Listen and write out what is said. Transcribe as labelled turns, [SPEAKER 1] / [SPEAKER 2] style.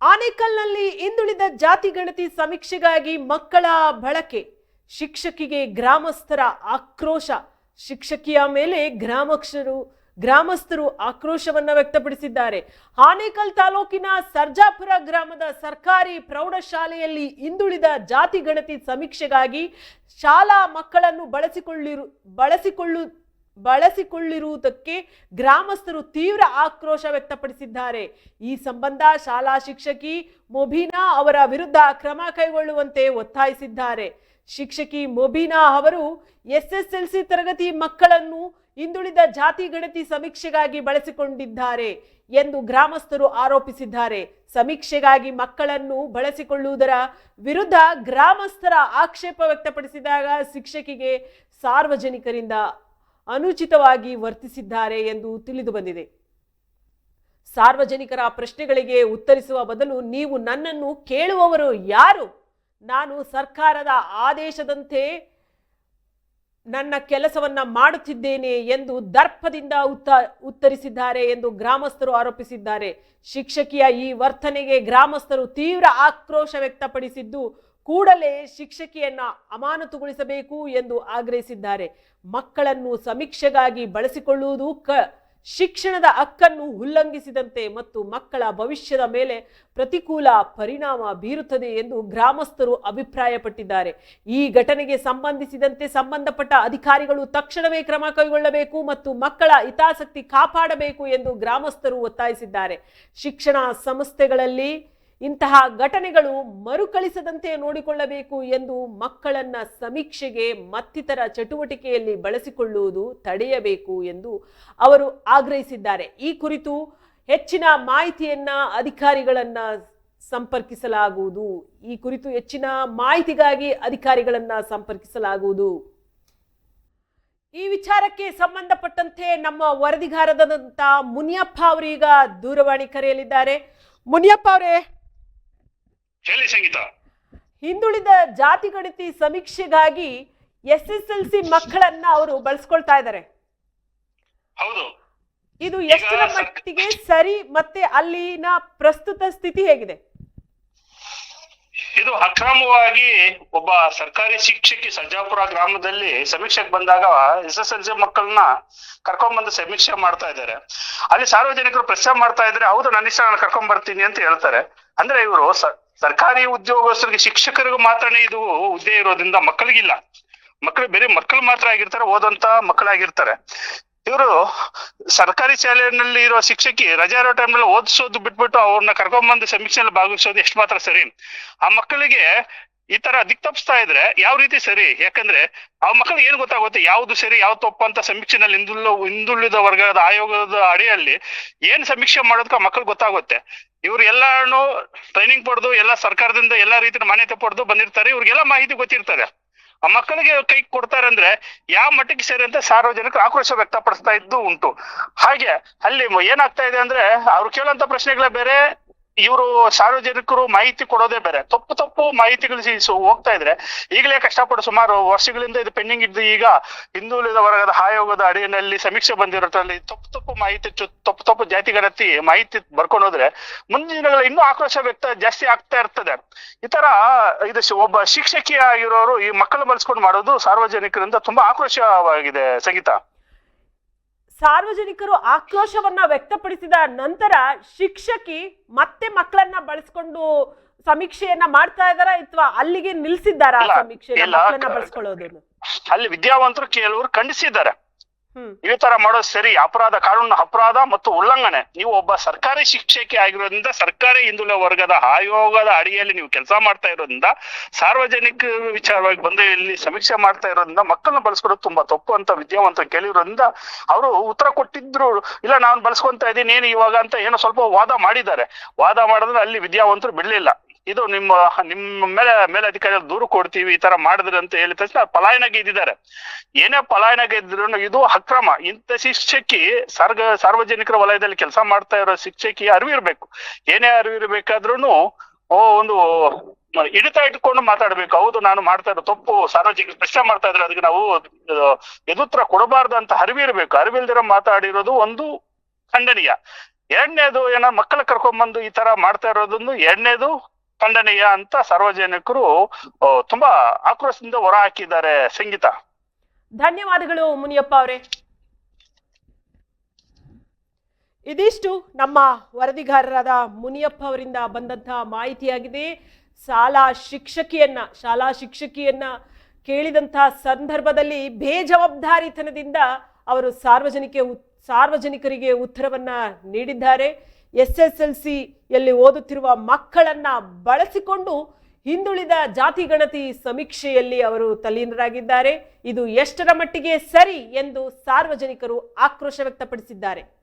[SPEAKER 1] ಆನೇಕಲ್ನಲ್ಲಿ ಹಿಂದುಳಿದ ಜಾತಿ ಗಣತಿ ಸಮೀಕ್ಷೆಗಾಗಿ ಮಕ್ಕಳ ಬಳಕೆ, ಶಿಕ್ಷಕಿಗೆ ಗ್ರಾಮಸ್ಥರ ಆಕ್ರೋಶ, ಶಿಕ್ಷಕಿಯ ಮೇಲೆ ಗ್ರಾಮಕ್ಷರು, ಗ್ರಾಮಸ್ಥರು ಆಕ್ರೋಶವನ್ನ ವ್ಯಕ್ತಪಡಿಸಿದ್ದಾರೆ. ಆನೇಕಲ್ ತಾಲೂಕಿನ ಸರ್ಜಾಪುರ ಗ್ರಾಮದ ಸರ್ಕಾರಿ ಪ್ರೌಢಶಾಲೆಯಲ್ಲಿ ಹಿಂದುಳಿದ ಜಾತಿ ಗಣತಿ ಸಮೀಕ್ಷೆಗಾಗಿ ಶಾಲಾ ಮಕ್ಕಳನ್ನು ಬಳಸಿಕೊಳ್ಳಿರು, ಬಳಸಿಕೊಳ್ಳು ಬಳಸಿಕೊಳ್ಳಿರುವುದಕ್ಕೆ ಗ್ರಾಮಸ್ಥರು ತೀವ್ರ ಆಕ್ರೋಶ ವ್ಯಕ್ತಪಡಿಸಿದ್ದಾರೆ. ಈ ಸಂಬಂಧ ಶಾಲಾ ಶಿಕ್ಷಕಿ ಮೊಬೀನಾ ಅವರ ವಿರುದ್ಧ ಕ್ರಮ ಕೈಗೊಳ್ಳುವಂತೆ ಒತ್ತಾಯಿಸಿದ್ದಾರೆ. ಶಿಕ್ಷಕಿ ಮೊಬೀನಾ ಅವರು ಎಸ್ಎಸ್ಎಲ್ಸಿ ತರಗತಿ ಮಕ್ಕಳನ್ನು ಹಿಂದುಳಿದ ಜಾತಿ ಗಣತಿ ಸಮೀಕ್ಷೆಗಾಗಿ ಬಳಸಿಕೊಂಡಿದ್ದಾರೆ ಎಂದು ಗ್ರಾಮಸ್ಥರು ಆರೋಪಿಸಿದ್ದಾರೆ. ಸಮೀಕ್ಷೆಗಾಗಿ ಮಕ್ಕಳನ್ನು ಬಳಸಿಕೊಳ್ಳುವುದರ ವಿರುದ್ಧ ಗ್ರಾಮಸ್ಥರ ಆಕ್ಷೇಪ ವ್ಯಕ್ತಪಡಿಸಿದಾಗ ಶಿಕ್ಷಕಿಗೆ ಸಾರ್ವಜನಿಕರಿಂದ ಅನುಚಿತವಾಗಿ ವರ್ತಿಸಿದ್ದಾರೆ ಎಂದು ತಿಳಿದು ಬಂದಿದೆ. ಸಾರ್ವಜನಿಕರ ಪ್ರಶ್ನೆಗಳಿಗೆ ಉತ್ತರಿಸುವ ಬದಲು ನೀವು ನನ್ನನ್ನು ಕೇಳುವವರು ಯಾರು? ನಾನು ಸರ್ಕಾರದ ಆದೇಶದಂತೆ ನನ್ನ ಕೆಲಸವನ್ನ ಮಾಡುತ್ತಿದ್ದೇನೆ ಎಂದು ದರ್ಪದಿಂದ ಉತ್ತ, ಉತ್ತರಿಸಿದ್ದಾರೆ ಎಂದು ಗ್ರಾಮಸ್ಥರು ಆರೋಪಿಸಿದ್ದಾರೆ. ಶಿಕ್ಷಕಿಯ ಈ ವರ್ತನೆಗೆ ಗ್ರಾಮಸ್ಥರು ತೀವ್ರ ಆಕ್ರೋಶ ವ್ಯಕ್ತಪಡಿಸಿದ್ದು ಕೂಡಲೇ ಶಿಕ್ಷಕಿಯನ್ನ ಅಮಾನತುಗೊಳಿಸಬೇಕು ಎಂದು ಆಗ್ರಹಿಸಿದ್ದಾರೆ. ಮಕ್ಕಳನ್ನು ಸಮೀಕ್ಷೆಗಾಗಿ ಬಳಸಿಕೊಳ್ಳುವುದು ಕ ಶಿಕ್ಷಣದ ಹಕ್ಕನ್ನು ಉಲ್ಲಂಘಿಸಿದಂತೆ ಮತ್ತು ಮಕ್ಕಳ ಭವಿಷ್ಯದ ಮೇಲೆ ಪ್ರತಿಕೂಲ ಪರಿಣಾಮ ಬೀರುತ್ತದೆ ಎಂದು ಗ್ರಾಮಸ್ಥರು ಅಭಿಪ್ರಾಯಪಟ್ಟಿದ್ದಾರೆ. ಈ ಘಟನೆಗೆ ಸಂಬಂಧಿಸಿದಂತೆ ಸಂಬಂಧಪಟ್ಟ ಅಧಿಕಾರಿಗಳು ತಕ್ಷಣವೇ ಕ್ರಮ ಕೈಗೊಳ್ಳಬೇಕು ಮತ್ತು ಮಕ್ಕಳ ಹಿತಾಸಕ್ತಿ ಕಾಪಾಡಬೇಕು ಎಂದು ಗ್ರಾಮಸ್ಥರು ಒತ್ತಾಯಿಸಿದ್ದಾರೆ. ಶಿಕ್ಷಣ ಸಂಸ್ಥೆಗಳಲ್ಲಿ ಇಂತಹ ಘಟನೆಗಳು ಮರುಕಳಿಸದಂತೆ ನೋಡಿಕೊಳ್ಳಬೇಕು ಎಂದು ಮಕ್ಕಳನ್ನ ಸಮೀಕ್ಷೆಗೆ ಮತ್ತಿತರ ಚಟುವಟಿಕೆಯಲ್ಲಿ ಬಳಸಿಕೊಳ್ಳುವುದು ತಡೆಯಬೇಕು ಎಂದು ಅವರು ಆಗ್ರಹಿಸಿದ್ದಾರೆ. ಈ ಕುರಿತು ಹೆಚ್ಚಿನ ಮಾಹಿತಿಯನ್ನ ಅಧಿಕಾರಿಗಳನ್ನ ಸಂಪರ್ಕಿಸಲಾಗುವುದು. ಈ ಕುರಿತು ಹೆಚ್ಚಿನ ಮಾಹಿತಿಗಾಗಿ ಅಧಿಕಾರಿಗಳನ್ನ ಸಂಪರ್ಕಿಸಲಾಗುವುದು. ಈ ವಿಚಾರಕ್ಕೆ ಸಂಬಂಧಪಟ್ಟಂತೆ ನಮ್ಮ ವರದಿಗಾರದಂತ ಮುನಿಯಪ್ಪ ಅವರೀಗ ದೂರವಾಣಿ ಕರೆಯಲಿದ್ದಾರೆ ಮುನಿಯಪ್ಪ ಅವರೇ
[SPEAKER 2] ಹೇಳಿ ಸಂಗೀತ.
[SPEAKER 1] ಹಿಂದುಳಿದ ಜಾತಿ ಗಣಿತಿ ಸಮೀಕ್ಷೆಗಾಗಿ ಎಸ್ ಎಸ್ ಎಲ್ ಸಿ ಮಕ್ಕಳನ್ನ ಅವರು ಬಳಸ್ಕೊಳ್ತಾ ಇದ್ದಾರೆ.
[SPEAKER 2] ಹೌದು.
[SPEAKER 1] ಇದು ಎಷ್ಟರ ಮಟ್ಟಿಗೆ ಸರಿ ಮತ್ತೆ ಅಲ್ಲಿನ ಪ್ರಸ್ತುತ ಸ್ಥಿತಿ ಹೇಗಿದೆ?
[SPEAKER 2] ಇದು ಅಕ್ರಮವಾಗಿ ಒಬ್ಬ ಸರ್ಕಾರಿ ಶಿಕ್ಷಕಿ ಸಜ್ಜಾಪುರ ಗ್ರಾಮದಲ್ಲಿ ಸಮೀಕ್ಷೆಗೆ ಬಂದಾಗ ಎಸ್ ಎಸ್ ಎಲ್ ಸಿ ಮಕ್ಕಳನ್ನ ಕರ್ಕೊಂಡ್ಬಂದು ಸಮೀಕ್ಷೆ ಮಾಡ್ತಾ ಇದ್ದಾರೆ. ಅಲ್ಲಿ ಸಾರ್ವಜನಿಕರು ಪ್ರಶ್ನೆ ಮಾಡ್ತಾ ಇದ್ರೆ ಹೌದು ನನ್ನ ಇಷ್ಟ ನಾನು ಕರ್ಕೊಂಡ್ ಬರ್ತೀನಿ ಅಂತ ಹೇಳ್ತಾರೆ. ಅಂದ್ರೆ ಇವರು ಸರ್ಕಾರಿ ಉದ್ಯೋಗಸ್ಥರಿಗೆ ಶಿಕ್ಷಕರಿಗೂ ಮಾತ್ರನೇ ಇದು ಹುದ್ದೆ ಇರೋದ್ರಿಂದ ಮಕ್ಕಳಿಗಿಲ್ಲ. ಮಕ್ಕಳು ಬೇರೆ ಮಕ್ಕಳು ಮಾತ್ರ ಆಗಿರ್ತಾರೆ ಓದಂತ ಮಕ್ಕಳಾಗಿರ್ತಾರೆ ಇವರು ಸರ್ಕಾರಿ ಶಾಲೆಯಲ್ಲಿ ಇರೋ ಶಿಕ್ಷಕಿ ರಜಾ ಇರೋ ಟೈಮ್ನಲ್ಲಿ ಓದಿಸೋದು ಬಿಟ್ಬಿಟ್ಟು ಅವ್ರನ್ನ ಕರ್ಕೊಂಡ್ಬಂದು ಸಮೀಕ್ಷೆಯಲ್ಲಿ ಭಾಗವಹಿಸೋದು ಎಷ್ಟು ಮಾತ್ರ ಸರಿ. ಆ ಮಕ್ಕಳಿಗೆ ಈ ತರ ದಿಕ್ತಪ್ಸ್ತಾ ಇದ್ರೆ ಯಾವ ರೀತಿ ಸರಿ? ಯಾಕಂದ್ರೆ ಆ ಮಕ್ಕಳಿಗೆ ಏನ್ ಗೊತ್ತಾಗುತ್ತೆ? ಯಾವ್ದು ಸರಿ ಯಾವ್ದು ತಪ್ಪು ಅಂತ ಸಮೀಕ್ಷೆನಲ್ಲಿ ಹಿಂದುಳ್ಳ, ಹಿಂದುಳಿದ ವರ್ಗದ ಆಯೋಗದ ಅಡಿಯಲ್ಲಿ ಏನ್ ಸಮೀಕ್ಷೆ ಮಾಡೋದಕ್ಕೆ ಆ ಮಕ್ಕಳಿಗೆ ಗೊತ್ತಾಗುತ್ತೆ. ಇವ್ರು ಎಲ್ಲಾನು ಟ್ರೈನಿಂಗ್ ಪಡೆದು, ಎಲ್ಲ ಸರ್ಕಾರದಿಂದ ಎಲ್ಲಾ ರೀತಿಯ ಮಾನ್ಯತೆ ಪಡೆದು ಬಂದಿರ್ತಾರೆ. ಇವ್ರಿಗೆಲ್ಲ ಮಾಹಿತಿ ಗೊತ್ತಿರ್ತಾರೆ ಆ ಮಕ್ಕಳಿಗೆ ಕೈ ಕೊಡ್ತಾರೆ ಅಂದ್ರೆ ಯಾವ ಮಟ್ಟಕ್ಕೆ ಸೇರಿ ಅಂತ ಸಾರ್ವಜನಿಕರು ಆಕ್ರೋಶ ವ್ಯಕ್ತಪಡಿಸ್ತಾ ಇದ್ದು ಉಂಟು. ಹಾಗೆ ಅಲ್ಲಿ ಏನಾಗ್ತಾ ಇದೆ ಅಂದ್ರೆ ಅವ್ರು ಕೇಳುವಂತ ಪ್ರಶ್ನೆಗಳೇ ಬೇರೆ ಇವರು ಸಾರ್ವಜನಿಕರು ಮಾಹಿತಿ ಕೊಡೋದೇ ಬೇರೆ. ತಪ್ಪು ತಪ್ಪು ಮಾಹಿತಿಗಳು ಹೋಗ್ತಾ ಇದ್ರೆ ಈಗಲೇ ಕಷ್ಟಪಟ್ಟು ಸುಮಾರು ವರ್ಷಗಳಿಂದ ಇದು ಪೆಂಡಿಂಗ್ ಇದ್ದು ಈಗ ಹಿಂದುಳಿದ ವರ್ಗದ ಆಯೋಗದ ಅಡಿಯಲ್ಲಿ ಸಮೀಕ್ಷೆ ಬಂದಿರೋದ್ರಲ್ಲಿ ತಪ್ಪು ತಪ್ಪು ಮಾಹಿತಿ ತಪ್ಪು ತಪ್ಪು ಜಾತಿ ಗಣತಿ ಮಾಹಿತಿ ಬರ್ಕೊಂಡು ಹೋದ್ರೆ ಮುಂದಿನ ದಿನಗಳಲ್ಲಿ ಇನ್ನೂ ಆಕ್ರೋಶ ವ್ಯಕ್ತ ಜಾಸ್ತಿ ಆಗ್ತಾ ಇರ್ತದೆ. ಈ ತರ ಇದು ಒಬ್ಬ ಶಿಕ್ಷಕಿ ಆಗಿರೋರು ಈ ಮಕ್ಕಳು ಬಳಸ್ಕೊಂಡು ಮಾಡೋದು ಸಾರ್ವಜನಿಕರಿಂದ ತುಂಬಾ ಆಕ್ರೋಶವಾಗಿದೆ, ಸಂಗೀತ.
[SPEAKER 1] ಸಾರ್ವಜನಿಕರು ಆಕ್ರೋಶವನ್ನ ವ್ಯಕ್ತಪಡಿಸಿದ ನಂತರ ಶಿಕ್ಷಕಿ ಮತ್ತೆ ಮಕ್ಕಳನ್ನ ಬಳಸ್ಕೊಂಡು ಸಮೀಕ್ಷೆಯನ್ನ ಮಾಡ್ತಾ ಇದಾರ ಅಥವಾ ಅಲ್ಲಿಗೆ ನಿಲ್ಸಿದ್ದಾರಾ
[SPEAKER 2] ಸಮೀಕ್ಷೆ
[SPEAKER 1] ಮಕ್ಕಳನ್ನ ಬಳಸ್ಕೊಳ್ಳೋದನ್ನು?
[SPEAKER 2] ಅಲ್ಲಿ ವಿದ್ಯಾವಂತರು ಕೆಲವರು ಖಂಡಿಸಿದ್ದಾರೆ. ಈ ತರ ಮಾಡೋದು ಸರಿ, ಅಪರಾಧ ಕಾನೂನು ಅಪರಾಧ ಮತ್ತು ಉಲ್ಲಂಘನೆ. ನೀವು ಒಬ್ಬ ಸರ್ಕಾರಿ ಶಿಕ್ಷಕಿ ಆಗಿರೋದ್ರಿಂದ ಸರ್ಕಾರಿ ಹಿಂದುಳಿದ ವರ್ಗದ ಆಯೋಗದ ಅಡಿಯಲ್ಲಿ ನೀವು ಕೆಲಸ ಮಾಡ್ತಾ ಇರೋದ್ರಿಂದ ಸಾರ್ವಜನಿಕ ವಿಚಾರವಾಗಿ ಬಂದು ಇಲ್ಲಿ ಸಮೀಕ್ಷೆ ಮಾಡ್ತಾ ಇರೋದ್ರಿಂದ ಮಕ್ಕಳನ್ನ ಬಳಸ್ಕೊಡೋದು ತುಂಬಾ ತಪ್ಪು ಅಂತ ವಿದ್ಯಾವಂತ ಕೇಳಿರೋದ್ರಿಂದ ಅವರು ಉತ್ತರ ಕೊಟ್ಟಿದ್ರು. ಇಲ್ಲ, ನಾನು ಬಳಸ್ಕೊಂತ ಇದ್ದೀನಿ ಏನು ಇವಾಗ ಅಂತ ಏನೋ ಸ್ವಲ್ಪ ವಾದ ಮಾಡಿದ್ದಾರೆ. ವಾದ ಮಾಡಿದ್ರೆ ಅಲ್ಲಿ ವಿದ್ಯಾವಂತರು ಬಿಡ್ಲಿಲ್ಲ. ಇದು ನಿಮ್ಮ ನಿಮ್ಮ ಮೇಲೆ, ಮೇಲಧಿಕಾರಿಗಳು ದೂರು ಕೊಡ್ತೀವಿ, ಈ ತರ ಮಾಡಿದ್ರೆ ಅಂತ ಹೇಳಿದ ತಕ್ಷಣ ಪಲಾಯನ ಗೆದ್ದಿದ್ದಾರೆ ಏನೇ ಪಲಾಯನ ಇದ್ರು ಇದು ಅಕ್ರಮ. ಇಂಥ ಶಿಕ್ಷಕಿ ಸಾರ್ಗ, ಸಾರ್ವಜನಿಕರ ವಲಯದಲ್ಲಿ ಕೆಲಸ ಮಾಡ್ತಾ ಇರೋ ಶಿಕ್ಷಕಿ ಅರಿವಿರ್ಬೇಕು ಏನೇ ಅರಿವಿರ್ಬೇಕಾದ್ರೂ ಓ, ಒಂದು, ಹಿಡಿತ ಇಟ್ಕೊಂಡು ಮಾತಾಡ್ಬೇಕು. ಹೌದು, ನಾನು ಮಾಡ್ತಾ ಇರೋ ತಪ್ಪು ಸಾರ್ವಜನಿಕ ಪ್ರಶ್ನೆ ಮಾಡ್ತಾ ಇದ್ರೆ ಅದಕ್ಕೆ ನಾವು ಎದುತ್ರ ಕೊಡಬಾರ್ದು ಅಂತ ಅರಿವಿರ್ಬೇಕು ಅರಿವಿಲ್ದಿರ ಮಾತಾಡಿರೋದು ಒಂದು ಖಂಡನೀಯ. ಎರಡನೇದು, ಏನೋ ಮಕ್ಕಳ ಕರ್ಕೊಂಡ್ಬಂದು ಈ ತರ ಮಾಡ್ತಾ ಇರೋದೊಂದು ಎರಡನೇದು ಖಂಡನೀಯ ಅಂತ ಸಾರ್ವಜನಿಕರು ತುಂಬಾ ಆಕ್ರೋಶದಿಂದ ಹೊರ ಹಾಕಿದ್ದಾರೆ ಸಂಗೀತ.
[SPEAKER 1] ಧನ್ಯವಾದಗಳು ಮುನಿಯಪ್ಪ ಅವರೇ. ಇದಿಷ್ಟು ನಮ್ಮ ವರದಿಗಾರರಾದ ಮುನಿಯಪ್ಪ ಅವರಿಂದ ಬಂದಂತಹ ಮಾಹಿತಿಯಾಗಿದೆ. ಶಾಲಾ ಶಿಕ್ಷಕಿಯನ್ನ ಶಾಲಾ ಶಿಕ್ಷಕಿಯನ್ನ ಕೇಳಿದಂತಹ ಸಂದರ್ಭದಲ್ಲಿ ಬೇಜವಾಬ್ದಾರಿತನದಿಂದ ಅವರು ಸಾರ್ವಜನಿಕ ಸಾರ್ವಜನಿಕರಿಗೆ ಉತ್ತರವನ್ನ ನೀಡಿದ್ದಾರೆ. ಎಸ್ ಎಸ್ ಎಲ್ ಸಿಯಲ್ಲಿ ಓದುತ್ತಿರುವ ಮಕ್ಕಳನ್ನ ಬಳಸಿಕೊಂಡು ಹಿಂದುಳಿದ ಜಾತಿ ಗಣತಿ ಸಮೀಕ್ಷೆಯಲ್ಲಿ ಅವರು ತಲ್ಲೀನರಾಗಿದ್ದಾರೆ. ಇದು ಎಷ್ಟರ ಮಟ್ಟಿಗೆ ಸರಿ ಎಂದು ಸಾರ್ವಜನಿಕರು ಆಕ್ರೋಶ ವ್ಯಕ್ತಪಡಿಸಿದ್ದಾರೆ.